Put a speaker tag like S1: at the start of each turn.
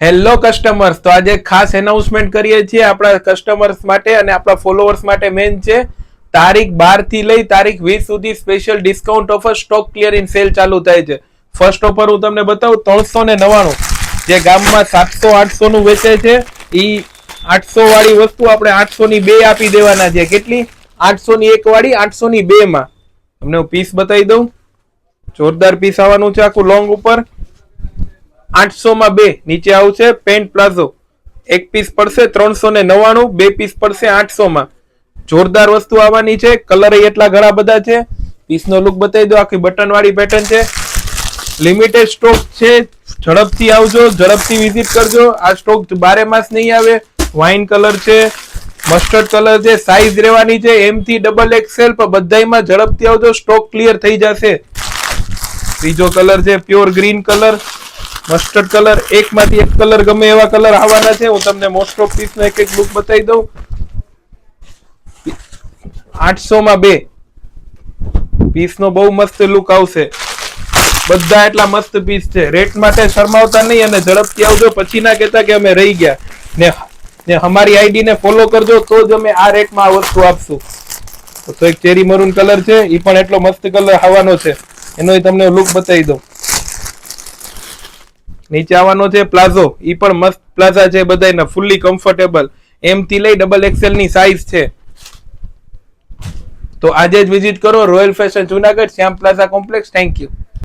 S1: Hello customers તો આજે ખાસ એનાઉન્સમેન્ટ કરીએ છીએ આપણા કસ્ટમર્સ માટે અને આપણા ફોલોઅર્સ માટે મેન છે. તારીખ બારથી લઈ તારીખ વીસ સુધી special discount offer stock clearing sale ચાલુ થાય છે. ફર્સ્ટ ઓફર હું તમને બતાવું, ત્રણસો ને નવાણું જે ગામમાં સાતસો આઠસો નું વેચે છે. એ આઠસો વાળી વસ્તુ આપણે આઠસો ની બે આપી દેવાના છે. કેટલી? આઠસો ની એક વાળી, આઠસો ની બે માં. તમને હું પીસ બતાવી દઉં. જોરદાર પીસ આવવાનું છે આખું લોંગ ઉપર. આઠસો માં બે નીચે આવશે, પેન્ટ પ્લાઝો. એક પીસ પડશે ત્રણસો ને નવ્વાણું, બે પીસ પડશે આઠસો માં. જોરદાર વસ્તુ આવવાની છે, કલર એટલા ઘણા બધા છે. પીસનો લુક બતાવી દો, આખી બટન વાળી પેટર્ન છે. લિમિટેડ સ્ટોક છે, ઝડપથી આવજો, ઝડપથી વિઝિટ કરજો. આ સ્ટોક બારે માસ નહીં આવે વાઇન કલર છે મસ્ટર્ડ કલર છે સાઈઝ રહેવાની છે એમ થી ડબલ એક્સેલ પણ બધાયમાં ઝડપથી આવજો સ્ટોક ક્લિયર થઈ જશે. ત્રીજો કલર છે pure green colour mustard colour એકમાંથી એક કલર ગમે એવા કલર આવવાના છે. હું તમને મોસ્ટ ઓફ પીસ નો એક એક લુક બતાવી દઉં. આઠસો માં બે. પીસ નો બહુ મસ્ત લુક આવશે. બધા એટલા મસ્ત પીસ છે. રેટ માટે શરમાવતા નહીં અને ઝડપથી આવજો. પછી ના કહેતા કે અમે રહી ગયા. ને ને અમારી આઈડી ને ફોલો કરજો, તો જ અમે આ રેટમાં આ વસ્તુ આપશું. તો એક ચેરી મરૂન કલર છે. એ પણ એટલો મસ્ત કલર આવવાનો છે. એનો તમને લુક બતાવી દઉં. નીચે આવવાનો છે, પ્લાઝો. ઈ પણ મસ્ત પ્લાઝા છે બધાયના ફૂલ્લી કમ્ફર્ટેબલ એમ થી લઈ ડબલ એક્સેલની સાઈઝ છે. તો આજે જ વિઝિટ કરો royal fashion Junagadh, Shyam plaza complex thank you